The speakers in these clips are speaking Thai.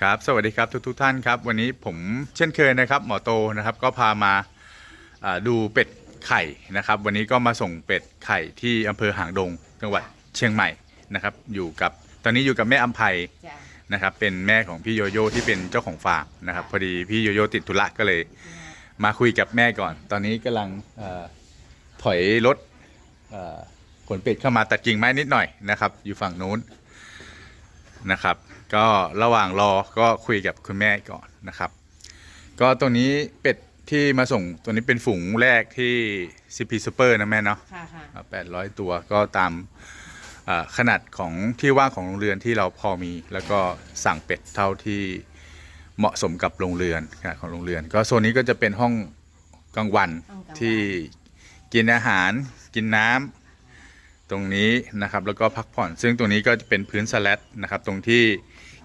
ครับสวัสดีครับทุกทท่านครับ วันนี้ผมเช่นเคยนะครับ หมอโตนะครับก็พามาอ่าดูเป็ดไข่นะครับ วันนี้ก็มาส่งเป็ดไข่ที่อำเภอหางดงจังหวัดเชียงใหม่นะครับ อยู่กับตอนนี้อยู่กับแม่อัมภัยจ้ะนะครับ เป็นแม่ของพี่โยโย่ที่เป็นเจ้าของฟาร์มนะครับ พอดีพี่โยโย่ติดธุระก็เลย มาคุยกับแม่ก่อน ตอนนี้กำลังเออถอยรถเอ่อขนเป็ดเข้ามาตัดกิ่งไม้นิดหน่อยนะครับ อยู่ฝั่งนู้นนะครับ ก็ระหว่างรอก็คุยกับคุณแม่ก่อนนะครับ ก็ตัวนี้เป็ดที่มาส่งตัวนี้เป็นฝูงแรกที่ CP Super นะแม่เนาะค่ะค่ะแปดร้อยตัวก็ตามเอ่อขนาดของที่ว่างของโรงเรือนที่เราพอมี แล้วก็สั่งเป็ดเท่าที่เหมาะสมกับโรงเรือนขนาดของโรงเรือน ก็โซนนี้ก็จะเป็นห้องกลางวันห้องกลางวัน ที่กินอาหารกินน้ำตรงนี้นะครับแล้วก็พักผ่อน ซึ่งตรงนี้ก็จะเป็นพื้นสแลตนะครับ ตรงที่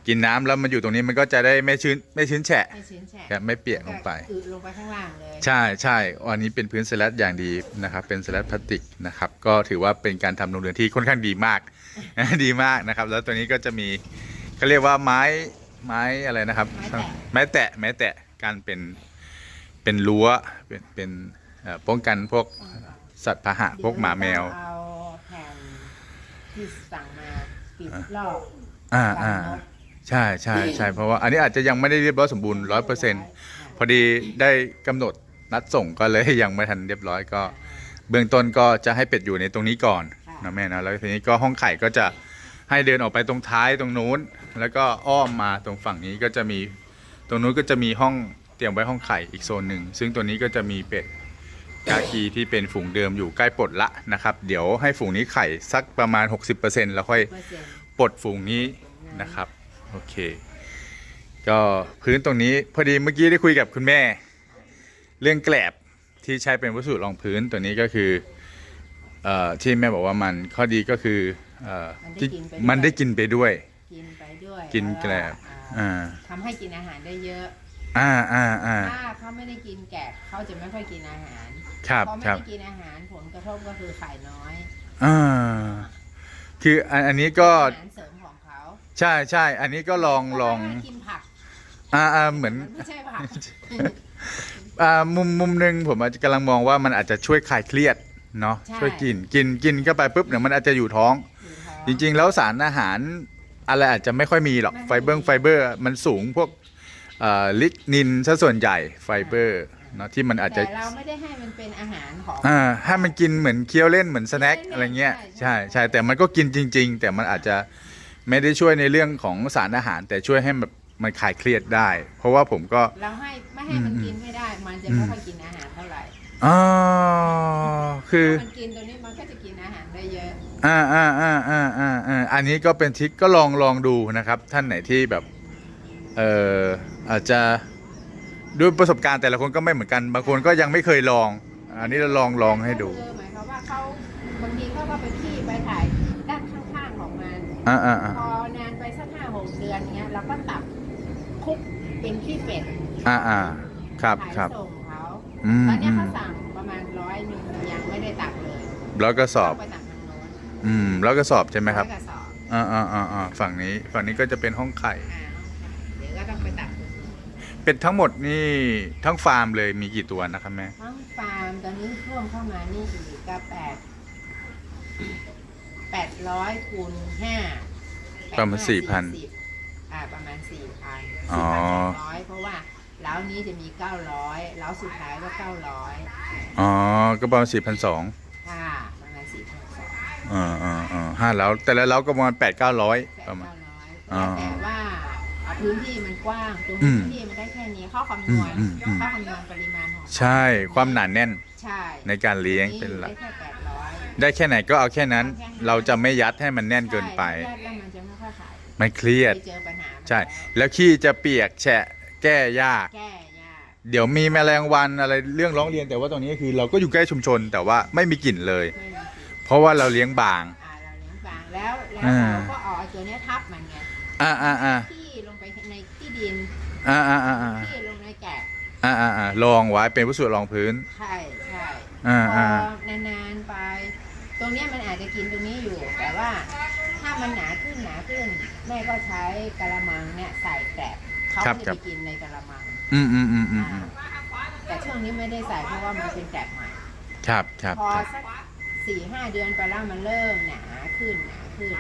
กินน้ำแล้วมันอยู่ตรงนี้มันก็จะได้ไม่ชื้นไม่ชื้นแฉะไม่ชื้นแฉะครับไม่เปียกลงไป อืดลงไปข้างล่างเลย ใช่ใช่อันนี้เป็นพื้นสแลตอย่างดีนะครับ เป็นสแลตพลาสติกนะครับ ก็ถือว่าเป็นการทำโรงเรือนที่ค่อนข้างดีมาก ดีมากนะครับ แล้วตัวนี้ก็จะมีเขาเรียกว่าไม้ไม้อะไรนะครับ ไม้แตะไม้แตะการเป็นเป็นรั้วเป็นเป็นเอ่อป้องกันพวกสัตว์พาหะพวกหมาแมว เอาแผ่นที่สั่งมาปิดรอบอ่ากันอ่านก ใช่ใช่ใช่เพราะว่าอันนี้อาจจะยังไม่ได้เรียบร้อยสมบูรณ์ร้อยเปอร์เซ็นต์พอดีได้กำหนดนัดส่งก็เลยยังไม่ทันเรียบร้อยก็ เบื้องต้นก็จะให้เป็ดอยู่ในตรงนี้ก่อนนะแม่นะแล้วทีนี้ก็ห้องไข่ก็จะให้เดินออกไปตรงท้ายตรงนู้น แล้วก็อ้อมมาตรงฝั่งนี้ก็จะมีตรงนู้นก็จะมีห้องเตรียมไว้ห้องไข่อีกโซนหนึ่งซึ่งตัวนี้ก็จะมีเป็ดกาคีที่เป็นฝูงเดิมอยู่ใกล้ปลดละนะครับ เดี๋ยวให้ฝูงนี้ไข่สักประมาณ 60%แล้วค่อยเปอร์เซ็นต์ปลดฝูงนี้นะครับ โอเค ก็พื้นตรงนี้พอดีเมื่อกี้ได้คุยกับคุณแม่ เรื่องแกลบที่ใช้เป็นวัสดุรองพื้นตัวนี้ก็คือเอ่อที่แม่บอกว่ามันข้อดีก็คือเอ่อที่มันได้กินไปด้วย กินไปด้วยกินแกลบอ่าอ่าทำให้กินอาหารได้เยอะอ่าอ่าอ่าถ้าเขาไม่ได้กินแกะเขาจะไม่ค่อยกินอาหารครับพอไม่ครับได้กินอาหารผลกระทบก็คือไข่น้อยอ่าคืออันอันนี้ก็อาหารเสริมของเขา ใช่ใช่อันนี้ก็ลองลองเขาไม่ให้กินผักอ่าอ่าเหมือน ไม่ใช่ผัก อ่ามุมมุมหนึ่งผมอาจจะกำลังมองว่ามันอาจจะช่วยคลายเครียดเนาะใช่ ช่วยกินกินกินเข้าไปปุ๊บเนี่ยมันอาจจะอยู่ท้องอยู่ท้องจริง ๆ แล้วสารอาหารอะไรอาจจะไม่ค่อยมีหรอกไม่ค่ไฟอยเบอร์มีไฟเบอร์ มันสูงพวกเอ่อลิกนินซะส่วนใหญ่ไฟเบอร์เนาะที่มันอาจจะแต่เราไม่ได้ให้มันเป็นอาหารของ อ่าให้มันกินเหมือนเคี้ยวเล่นเหมือนสแน็คเคี้ยวเล่นอะไรเงี้ยใช่ใช่ใช่ใช่แต่มันก็กินจริง ๆ แต่มันอาจจะ ไม่ได้ช่วยในเรื่องของสารอาหาร แต่ช่วยให้แบบมันคลายเครียดได้ เพราะว่าผมก็ เราให้ไม่ให้มันอืมกินไม่ได้ มันจะอืมไม่ค่อยกินอาหารเท่าไหร่อ๋อคือถ้ามันกินตัวนี้มันก็จะกินอาหารได้เยอะอ่าอ่าอ่าอ่าอ่าอ่าอันนี้ก็เป็นทริคก็ลองลองดูนะครับ ท่านไหนที่แบบ เอ่ออาจจะด้วยประสบการณ์แต่ละคนก็ไม่เหมือนกัน บางคนก็ยังไม่เคยลอง อันนี้เราลองลองให้ดูก็คือหมายความว่าเขาบางทีเขาก็ไปขี้ไปถ่ายด้านข้างๆข องมันอ่าอ่าอ่า พอนานไปสักห้าหกเดือนเนี้ยเราก็ตับคลุกเป็นขี้เป็ดอ่าอ่าครับขายครับ ส่งเขาอืมตอนเนี้อืยมเขาสั่งประมาณร้อยหนึ่งยังไม่ได้ตักเลยแล้วก็สอบ ต้องไปตักทางโน้นอืม แล้วก็สอบใช่ไหมครับอยกระสอบอ่าอ่าอ่าอ่าฝั่งนี้ ฝั่งนี้ก็จะเป็นห้องไข่ อ่าเดี๋ยวก็ต้องไปตักเป็นทั้งหมดนี่ทั้งฟาร์มเลยมีกี่ตัวนะครับแม่ ทั้งฟาร์มตอนนี้พ่วงเข้ามานี่อีกก็แปด แปดร้อยคูณห้าประมาณ4,000อ่าประมาณสี่พันอ๋สี่อพันสองร้อยเพราะว่าเล้านี้จะมีเก้าร้อยเล้าสุดท้ายก็เก้าร้อยอ๋อ ก็ประมาณสี่พันสองค่ะประมาณสี่พันสองอ่าอ่าอ่าห้าแล้วแต่ละแล้วก็ประมาณแปดเก้าร้อยแปดประมาณ เก้าร้อยอ๋อแต่ว่าอ่าพื้นที่มันกว้างตรงอืพื้มนที่มันได้แค่นี้เข้าคำนวณอืมอืมอืม เข้าคำนวณปริมาณของใช่ ความหนาแน่นใช่ในการเลี้ยงเป็นหลัก ได้แค่แปดร้อย ได้แค่ไหนก็เอาแค่นั้น เราจะไม่ยัดให้มันแน่นเกินไป ใช่แล้วมันจะไม่ค่อยขายมันเครียดเคยเจอปัญหามาใช่ แล้วขี้จะเปียกแฉะแก้ยาก แก้ยากเดี๋ยวมีแมลงวันอะไรเรื่องร้องเรียนแต่ว่าตรงนี้คือเราก็อยู่ใกล้ชุมชน แต่ว่าไม่มีกลิ่นเลย ไม่มีกลิ่นเพราะว่าเราเลี้ยงบาง อ่าเราเลี้ยงฟางแล้วแล้วอ่า เราก็เอาไอ้ตัวเนี้ยทับมันไงอ่าอ่าอ่าที่ลงไปในที่ดินอ่าอ่าอ่าอ่าที่ลงในแกะอ่าอ่าอ่าลองไว้เป็นวัสดุรองพื้น ใช่ใช่อ่าพอ่าอนานๆไป ตรงเนี้ยมันอาจจะกินตรงนี้อยู่ แต่ว่าถ้าามันหนาขึ้นหนาขึ้น แม่ก็ใช้กะละมังเนี่ยใส่แกลบเขาครับไม่ครัได้บไปกินในกะละมังอืมอืมอืมอืมอ่าแต่ช่วงนี้ไม่ได้ใส่เพราะว่ามันเป็นแกลบใหม่ ครับครับพอครับ สักสี่ห้าเดือนไปแล้วมันเริ่มหนาขึ้นหนาขึ้น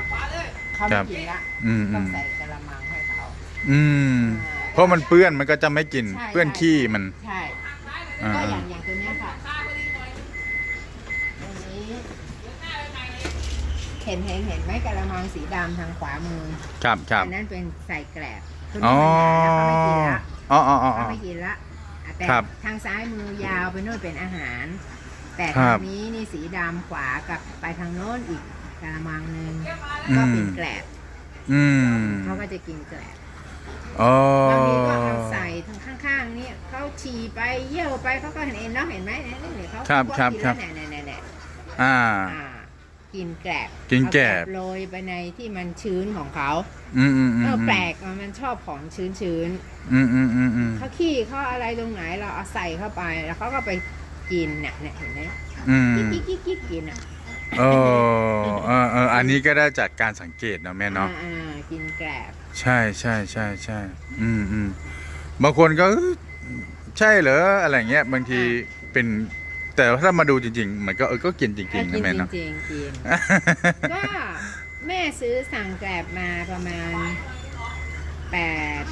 เขาครัไม่บ กินละอืมอืต้องมใส่กะละมังให้เขาอืมเพราะมันเปื้อนมันก็จะไม่กิน ใช่เปื้อนขี้มัน ใช่ อ่าก็อย่างอย่างตัวเนี้ยค่ะอันนี้ เห็นเห็นเห็นไหมกะละมังสีดำทางขวามือครับครับอันนั้นเป็นใส่แกลบตัวอ๋นี้อมันหนาแล้วเขาไม่กินละอ๋ออ๋ออ๋อเขาไม่กินละแต่ครับทางซ้ายมือยาวไปโน่นเป็นอาหาร แต่ครัทางบนี้นี่สีดำขวากับไปทางโน้นอีกกะละมังหนึ่งอืมก็เป็นแกลบอืมเขาก็จะกินแกลบอ๋อบางทีก็เอาใส่ทางข้างๆนี่เขาฉี่ไปเยี่ยวไปเขาก็เห็นเองเนาะเห็นไหมเนี่ยเนี่ยเขาครับพวกครับกินครัแล้บวเนี่ยเนี่ยเนี่ยอ่าอ่า กินแกลบกินแกลบเอาโรยไปในที่มันชื้นของเขาอืมอืมอืมเอออืมแปลกอะมันชอบของชื้นชื้นอืมอืมอืมอืมๆเขาขี้เขาอะไรตรงไหนเราเอาใส่เข้าไปแล้วเขาก็ไปกินเนี่ยเนี่ยเห็นไหมอืมกิ๊กกิ๊กกิ๊กกิ๊กกินอะเออเออเอออันนี้ก็ได้จากการสังเกตเนาะแม่เนาะอ่าๆกินแกลบใช่ใช่ใช่ใช่อืมอืมบางคนก็เอ้ยใช่เหรออะไรเงี้ยบางทีเป็น แต่ถ้ามาดูจริง ๆ มันก็เออก็กินจริงๆกินะนแม่จเนาะริงๆกินก็แม่ซื้อสั่งแกลบมาประมาณแปด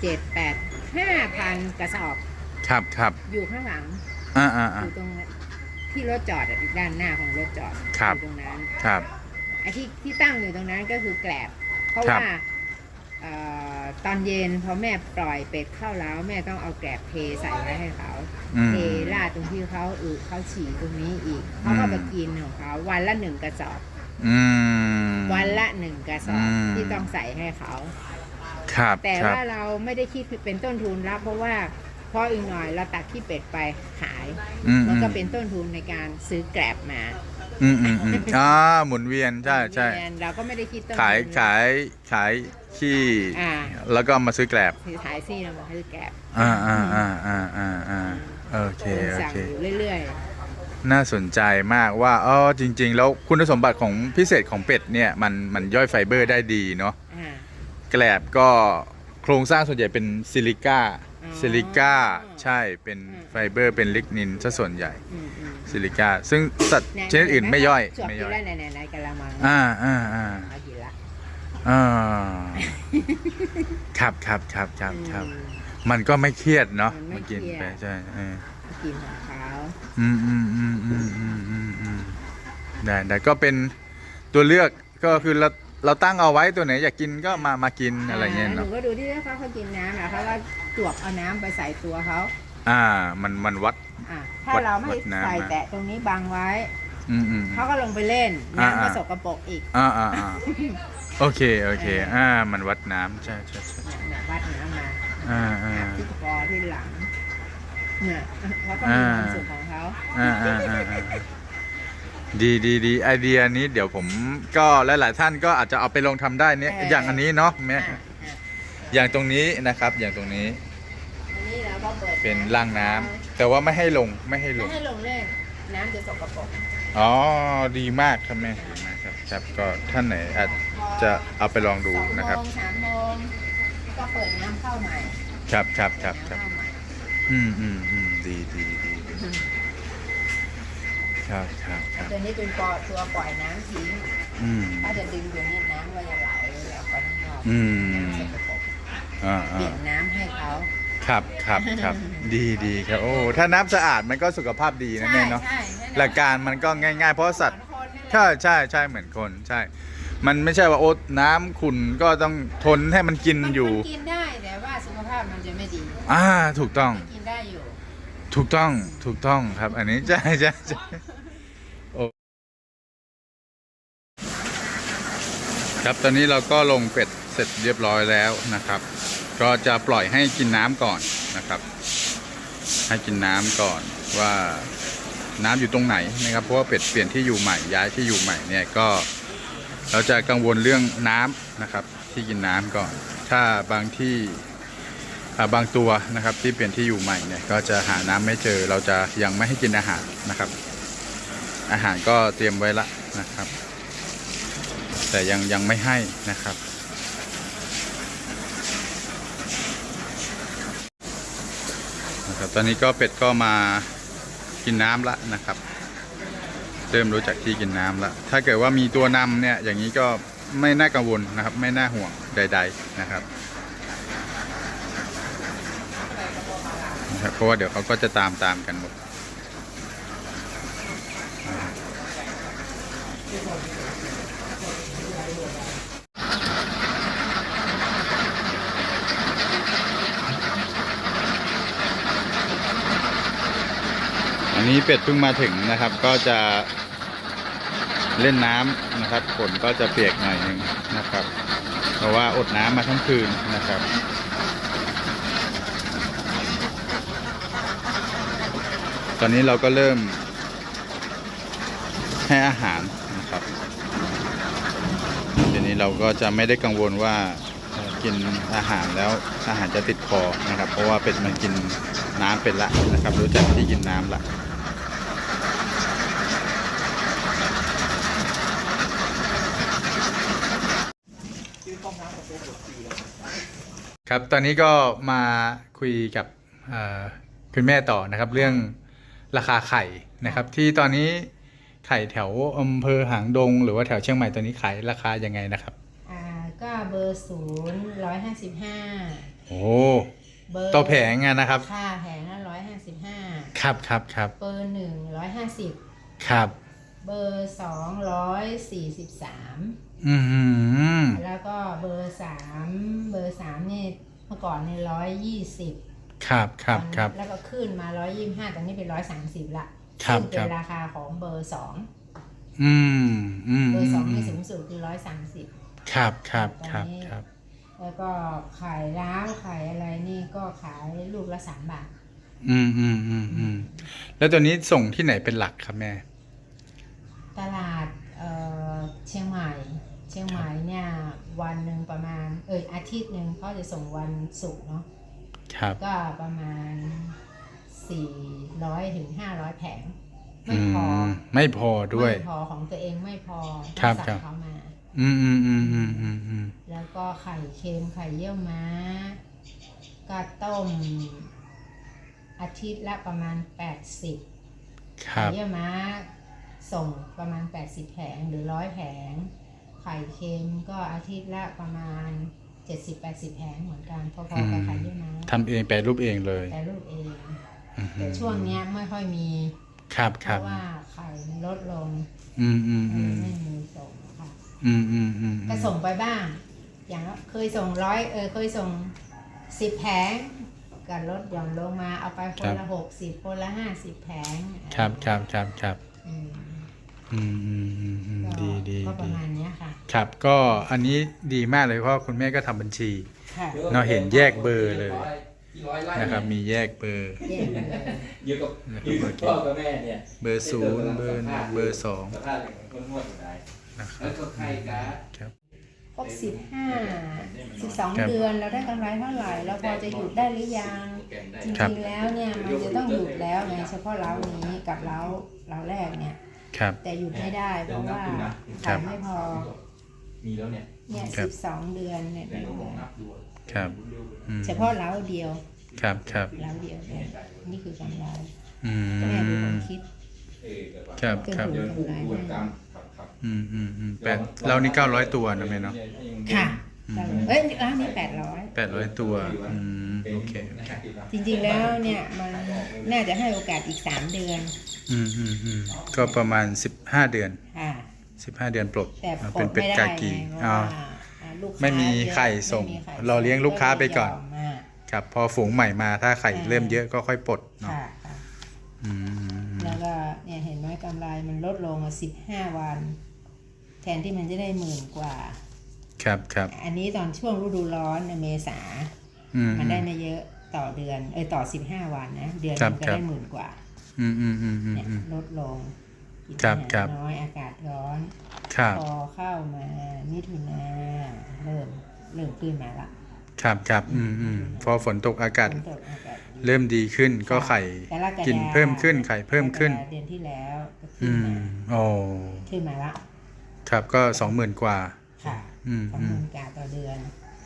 เจ็ดแปดห้าพันกระสอบครับครับอยู่ข้างหลังอ่าอ่าออ่า ยู่ตรงที่รถจอดอะด้านหน้าของรถจอดครับ อยู่ตรงนั้นครับ ไอ้ที่ที่ตั้งอยู่ตรงนั้นก็คือแกลบ เพราะครับ ว่าเอ่อ ตอนเย็นพอแม่ปล่อยเป็ดเข้าแล้วแม่ต้องเอาแกลบเทใส่ไว้ให้เขาอืม เทราดตรงที่เขาอึเขาฉี่ตรงนี้อีกเขาก็อืม ไปกินของเขาวันละหนึ่งกระสอบ อืม วันละหนึ่งกระสอบอืม ที่ต้องใส่ให้เขา ครับแต่ครับ ว่าเราไม่ได้คิดเป็นต้นทุนรับเพราะว่าพออีกหน่อยเราตัดขี้เป็ดไปขาย อืมมันก็อืมเป็นต้นทุนในการซื้อแกลบมา อืมอืมอืมอ่าหมุนเวียนใช่ใช่เรียนเราก็ไม่ได้คิดต้นทุน ขายขายขายขี้อ่า แล้วก็เอามาซื้อแกลบคือขายซี่เราบอกให้ซื้อแกลบอ่าอ่าอ่าอ่าอ่าอ่าโอเคคนโอสั่งเค อยู่เรื่อยน่าสนใจมากว่าอ๋อจริง ๆ แล้วคุณสมบัติของพิเศษของเป็ดเนี่ยมันมันย่อยไฟเบอร์ได้ดีเนาะๆอ่าแกลบก็โครงสร้างส่วนใหญ่เป็นซิลิก้าอ๋อ ซิลิก้าใช่เป็นไฟเบอร์เป็นลิกนินซะส่วนใหญ่อืมอืมซิลิก้าซึ่งสัตว์เยชนิดอื่นไม่ย่อยสวบไม่กินย่อยแล้วไหนๆๆกะละมังอ่าอ่าอ่าเอากินละอ่าครับครับครับครับครับอืมมันก็ไม่เครียดเนาะมันไม่กินเครียดไปใช่เออกินของเขาอืมอืมอืมอืมอืมอืมอืมได้แต่ก็เป็นตัวเลือกก็คือเรา เราตั้งเอาไว้ตัวไหนอยากกินก็มามากินอะไรเงี้ยหนูเนาะก็ดูที่เขาเขากินน้ำนะเขาก็จวบเอาน้ำไปใส่ตัวเขาอ่า มันมันวัด อะถ้าวัดเราไม่วัดน้ำใส่มาแตะตรงนี้บังไว้ อืมอืม เขาก็ลงไปเล่นอ่าน้ำก็อ่าสกปรกอีกอ่าอ่าอ่าโอเคโอเค อ่า มันวัดน้ำใช่ใช่ใช่เนี่ยวัดน้ำมาอ่าอ่าที่คอที่หลังเนี่ยเขาก็มีอ่าความสุขของเขา อ่าอ่าอ่าอ่า ดีดีดีไอเดียนี้เดี๋ยวผมก็หลาย ๆ ท่านก็อาจจะเอาไปลองทำได้เนี่ยอย่างอันนี้เนาะแม่อะอะอย่างตรงนี้นะครับ อย่างตรงนี้อันนี้เราก็เปิดเป็นร่างน้ำแต่ว่าไม่ให้ลงไม่ให้ลไม่งให้ลงเล่นน้ำจะสกปรกอ๋อดีมากครับแม่ดีมากครับครับก็ท่านไหนอาจจะเอาไปลองดูสองนะครับโมงสามโมงก็เปิดน้ำเข้าใหม่ครับครับครับครับน้ำเข้าใหม่อืมอืมอืมดีดีดีดี ครับครับครับตัวนี้เป็นปอตัวปล่อยน้ำทิ้งอืมถ้าจะดึงตัวนี้น้ำก็จะไหลออกไปข้างนอกอืมน้ำสกปรกอ่าเปลี่อ่ายนน้ำให้เขาครับครับครับดีดีครับโอ้ถ้าน้ำสะอาดมันก็สุขภาพดีนะแม่เนาะใช่ใช่หลักการมันก็ง่าย ๆ เพราะสัตว์สอนคนนี่แหละใช่ใช่ใช่เหมือนคนใช่ มันไม่ใช่ว่าโอ๊ตน้ำขุ่นก็ต้องทนให้มันกินมันอยู่มันกินได้แต่ว่าสุขภาพมันจะไม่ดีอ่าถูกต้องมันกินได้อยู่ถูกต้องถูกต้องครับ อันนี้ใช่ใช่ใช่โอ้ ครับตอนนี้เราก็ลงเป็ดเสร็จเรียบร้อยแล้วนะครับ ก็จะปล่อยให้กินน้ำก่อนนะครับ ให้กินน้ำก่อนว่าน้ำอยู่ตรงไหนนะครับ เพราะว่าเป็ดเปลี่ยนที่อยู่ใหม่ย้ายที่อยู่ใหม่เนี่ยก็เราจะกังวลเรื่องน้ำนะครับ ที่กินน้ำก่อน ถ้าบางที่บางตัวนะครับที่เปลี่ยนที่อยู่ใหม่เนี่ยก็จะหาน้ำไม่เจอ เราจะยังไม่ให้กินอาหารนะครับ อาหารก็เตรียมไว้ละนะครับ แต่ยังยังไม่ให้นะครับ นะครับ ตอนนี้ก็เป็ดก็มากินน้ำละนะครับ เริ่มรู้จักที่กินน้ำละถ้าเกิดว่ามีตัวนำเนี่ยอย่างนี้ก็ไม่น่ากังวลนะครับ ไม่น่าห่วงใด ๆนะครับนะครับเพราะว่าเดี๋ยวเขาก็จะตามตามกันหมด นี้เป็ดเพิ่งมาถึงนะครับ ก็จะเล่นน้ำนะครับฝนก็จะเปียกหน่อยหนึ่งนะครับ เพราะว่าอดน้ำมาทั้งคืนนะครับตอนนี้เราก็เริ่มให้อาหารนะครับทีนี้เราก็จะไม่ได้กังวลว่ากินอาหารแล้วอาหารจะติดคอนะครับ เพราะว่าเป็ดมันกินน้ำเป็นละนะครับ รู้จักที่กินน้ำละ ครับ ตอนนี้ก็มาคุยกับเอ่อคุณแม่ต่อนะครับ เรื่องราคาไข่นะครับ ที่ตอนนี้ไข่แถวอำเภอหางดง หรือว่าแถวเชียงใหม่ตอนนี้ขายราคายังไงนะครับ อ่าก็เบอร์ศูนย์ร้อยห้าสิบห้าโอ้เบอร์ต่อแผงอะนะครับ ค่าแผงละร้อยห้าสิบห้าครับครับครับเบอร์หนึ่งร้อยห้าสิบครับ เบอร์สองร้อยสี่สิบสาม อือหือแล้วก็เบอร์สามเบอร์สามนี่เมื่อก่อนนี่ร้อยยี่สิบครับครับครับแล้วก็ขึ้นมาร้อยยี่ห้าตอนนี้เป็นร้อยสามสิบละครับซึ่งเป็ครันบราคาของเบอร์สองอืมอืมเบอร์สองอืในมสูงสุดคือร้อยสามสิบครับครับตอนครับนี้ครับ แล้วก็ไข่ล้าวไข่อะไรนี่ก็ขายลูกละสามบาท อืมอืมอืมอืมแล้วตัวนี้ส่งที่ไหนเป็นหลักครับแม่ ตลาดเอ่อเชียงใหม่เชียงใหม่เนี่ย วันหนึ่งประมาณ เอออาทิตย์หนึ่งเขาจะส่งวันศุกร์เนาะครับ ก็ประมาณ400ถึง500แผง ไม่อืพอมไม่พอด้วย ไม่พอของตัวเองไม่พอครับต้องครัสั่บงเขามา อืมอืมอืมอืมอืมอืมแล้วก็ไข่เค็มไข่เยี่ยวม้าก็ต้ม อาทิตย์ละประมาณ80ครับไข่เยี่ยวม้าส่งประมาณ80แผงหรือร้อยแผงไข่เค็มก็อาทิตย์ละประมาณ70-80แผงเหมือนกันพอๆกับไข่เยี่ยวม้าทำเองแปรรูปเองเลยแต่รูปเองอืมแต่ช่วงเนี้ยไม่ค่อยมีครับเพครับราะว่าไข่มันลดลงอืมอืมอืมไม่มีส่งค่ะอืมอืมอืมก็ส่งไปบ้าง อย่างเคยส่งร้อยเออเคยส่งสิบแผงก็ลดหย่อนลงมาเอาไปคนละหกสิบคนละห้าสิบแผงครับครับครับครับอืมอืมอืมอืมอืมก็ดีดีก็ปดีระมาณเนี้ยค่ะ ครับ ก็อันนี้ดีมากเลยเพราะคุณแม่ก็ทำบัญชีค่ะเราเห็นแยกเบอร์เลยนะครับ มีแยกเบอร์ เยี่ยมเลยอยู่กับอยู่กับพ่อกับแม่เนี่ยเบอร์ศูนย์เบอร์หนึ่งเบอร์สองสภาพอย่างคนนวดอยู่ได้นะครัแล้วบก็ใครกะครับ ครบสิบห้าสิบสองครับเดือนเราได้กำไรเท่าไหร่เราพอจะหยุดได้หรือยัง จครับ ริงๆแล้วเนี่ยมันจะต้องหยุดแล้วไงเฉพาะเล้านี้กับเล้าเล้าแรกเนี่ย ครับ แต่หยุดไม่ได้เพราะว่าครัขายบไม่พอ มีแล้วเนี่ยเนี่ยครัสิบ บสองเดือนเนี่ยในลองนับดูครับอืมเฉพาะเล้าเดียวครับครับเล้าเดียวเนี่ยนี่คือกำไรอืก็แม่เป็นคมนคิด เออแบบว่าครับเป็นครับผู้เดี๋ยวผู้บวชกรรมครับครับอืมอืมอืมแปดเรานี่เก้าร้อยตัวนะแม่เนาะค่ะเอ้ยร้านนี้แปดร้อยแปดร้อยตัวอืมโอเคโอเคจริงๆแล้วเนี่ยมันน่าจะให้โอกาสอีกสามเดือนอืมอืมอืมก็ประมาณสิบห้าเดือน ค่ะ สิบห้าเดือนปลดแต่มาปลเป็นดเป็ดไม่กาได้กีไงเพราะอ๋อว่าอ่าลูกค้าไม่มีไข่ส่งไม่มีไข่รอเลี้ยงลูกค้าไปก่อนยมอ่าครับพอฝูงใหม่มาถ้าไข่เริ่มเยอะก็ค่อยปลดเนาะค่ะค่ะ อืมแล้วก็เนี่ยเห็นไหมกำไรมันลดลงสิบห้าวัน แทนที่มันจะได้หมื่นกว่า ครับครับอันนี้ตอนช่วงฤดูร้อนในเมษา อืม มันได้ไม่เยอะต่อเดือน เอ้ยต่อสิบห้าวันนะ เดือนหครับนึงก็ครับ ได้หมื่นกว่า อืมอืมอืมอืมเนี่ยอืมลดลง กินครับอาหาครับน้อยอากาศร้อนครับพอเข้ามามิถุนาเริ่มเริ่มขึ้นมาละครับครับอืมอืมพอฝนตกอากาศฝนตกอากาศดีเริ่มดีขึ้นก็ไข่กรกฎากินเพิ่มขึ้นไข่เพิ่มขึ้นกรกฎาเดือนที่แล้วก็ขึ้อืนมมาโอ้ขึ้นมาละครับก็สองหมื่นกว่า ค่ะอืมสองอืหมมื่นกาต่อเดือน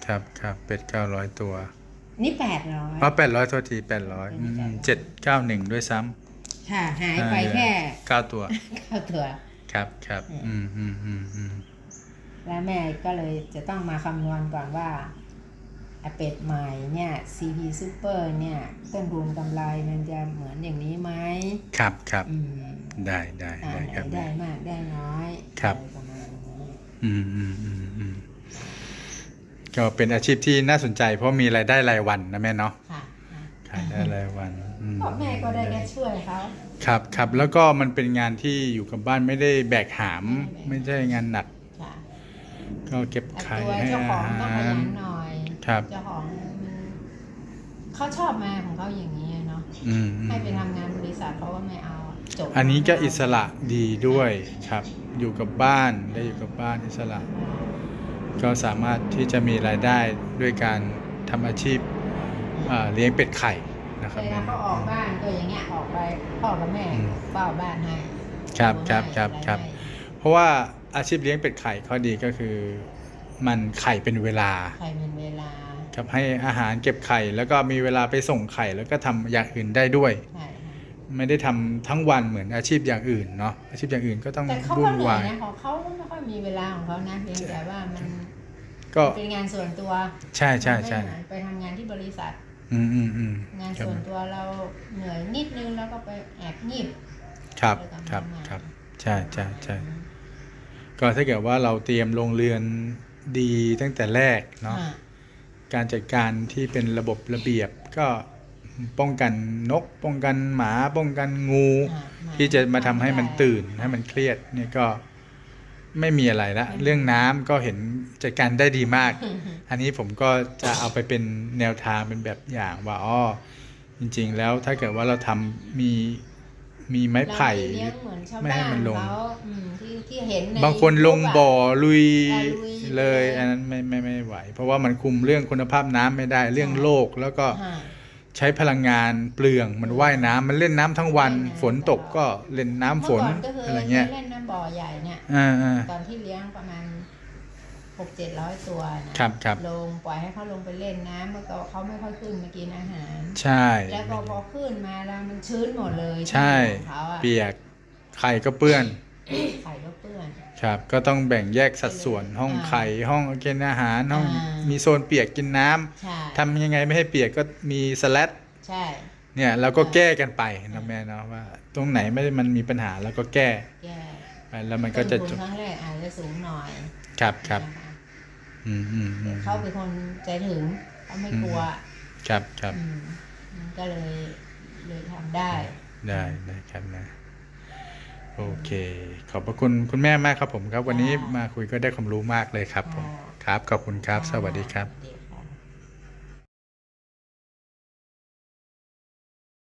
ครับครับเป็ดเก้าร้อยตัว นี่แปดร้อยอ๋อแปดร้อยโทษทีแปดร้อยเจ็ดเก้าหนึ่งด้วยซ้ ค่ะหายำไปแค่เก้าตัวเก้าตัว ครับครับอือืมมอืมอืมอืมแล้วแม่ก็เลยจะต้องมาคำนวณก่อนว่าไอ้เป็ดใหม่เนี่ย CP Super เนี่ย ต้นทุนกำไรมันจะเหมือนอย่างนี้ไหมครับครับอืมได้ได้อ่าได้ไหนครับได้มากได้น้อยครับอะไประมาณนี้อืมอืมอืมอืมก็เป็นอาชีพที่น่าสนใจเพราะมีรายได้รายวันนะแม่เนาะค่ะค่ะ ขายได้รายวันอืมพ่อแม่ก็ได้แค่ช่วยเขาครับครับแล้วก็มันเป็นงานที่อยู่กับบ้านไม่ได้แบกหาม ไม่ไม่ได้แบกใช่งานหนักค่ะก็เก็บแต่ไข่ตัวให้เจ้าอาของต้องขหายัรนหน่อย ครับ เจ้าของมันเขาชอบมาของเขาอย่างนี้เนาะอืมอืมให้ไปทำงานบริษัทเขาก็ไม่เอาจบอันนี้ก็อิสระดีด้วยครับ อยู่กับบ้านได้อยู่กับบ้านอิสระ ก็สามารถที่จะมีรายได้ด้วยการทำอาชีพอ่า เลี้ยงเป็ดไข่นะครับเวลาเขาออกบ้านก็อย่างเงี้ยออกไปพ่อกับแม่อืมเฝ้าบ้านให้ครับดูครับให้ครับอะไครับให้เพราะว่าอาชีพเลี้ยงเป็ดไข่ข้อดีก็คือมันไข่เป็นเวลาใครเป็นเวลาครับให้อาหารเก็บไข่ แล้วก็มีเวลาไปส่งไข่แล้วก็ทำอย่างอื่นได้ด้วยใช่ค่ะไม่ได้ทำทั้งวันเหมือนอาชีพอย่างอื่นเนาะอาชีพอย่างอื่นก็ต้องแต่เขาวุ่ก็นเหนื่อวายยนะของเขาก็ไม่ค่อยมีเวลาของเขานะเพียงแต่ว่ามันก็เป็นงานส่วนตัว ใช่ใช่ใช่ไม่เหมือนไปทำงานที่บริษัท อืมอืมอืมงานครับส่วนตัวเราเหนื่อยนิดนึงแล้วก็ไปแอบงีบครับแล้วก็ครับทำงานครับ ใช่ใช่ใช่ก็ถ้าเกิดว่าเราเตรียมโรงเรือนดีตั้งแต่แรกเนาะอ่าการจัดการที่เป็นระบบระเบียบก็ป้องกันนก ป้องกันหมา ป้องกันงูอ่าาที่จะมาทำให้มันตื่นให้มันเครียดเนี่ยก็ ไม่มีอะไรละเรื่องน้ำก็เห็นจัดการได้ดีมาก อันนี้ผมก็จะเอาไปเป็นแนวทางเป็นแบบอย่างว่าอ๋อจริง ๆ แล้วถ้าเกิดว่าเราทำมีมีไม้ไผ่เราม่เลี้ยงเหมือนชาวไม่ให้บ้านมันลงเขาอืมที่ที่เห็นในบางคนลงรูปะบ่อลุยอ่าลุยเลยเลย อันนั้นไม่ไม่ไม่ไหว เพราะว่ามันคุมเรื่องคุณภาพน้ำไม่ได้เรื่องใช่โลกแล้วก็อ่า ใช้พลังงานเปลืองมันว่ายน้ำมันเล่นน้ำทั้งวันเล่นน้ำฝนตกก็เล่นน้ำฝนเมื่อก่อนก็คืออะไรเงี้ยเล่นน้ำบ่อใหญ่เนี่ย อ่าอ่า ตอนที่เลี้ยงประมาณหกเจ็ดร้อยตัวนะครับครับ ลงปล่อยให้เขาลงไปเล่นน้ำเมื่อก่อนเขาไม่ค่อยขึ้นมากินอาหาร ใช่ แล้วก็พอขึ้นมาแล้วมันชื้นหมดเลยใช่ ที่ของเขาอะเปียกไข่ก็เปื้อน ไข่ก็เปื้อน ครับ ก็ต้องแบ่งแยกสัดส่วนห้องอ่าไข่ห้องกินอาหารห้องอ่ามี มีโซนเปียกกินน้ำใช่ทำยังไงไม่ให้เปียกก็มีสแลดใช่ เนี่ยเราก็แก้กันไปนะแม่เนาะว่า ตรงไหนไม่ได้มันมีปัญหาแล้วก็แก้แย่ไปแล้วมันก็จะต้นจทุนบครั้งแรกอาจจะสูงหน่อยครับครับนะคะอืมอืมอืมเขาเป็นคนใจถึงเขาไม่กลัวครับครับอืมมันก็เลยเลยทำได้ ได้ได้ครับนะ โอเค ขอบพระคุณคุณแม่มากครับผมครับ วันนี้มาคุยก็ได้ความรู้มากเลยครับผมครับขอบคุณครับ สวัสดีครับ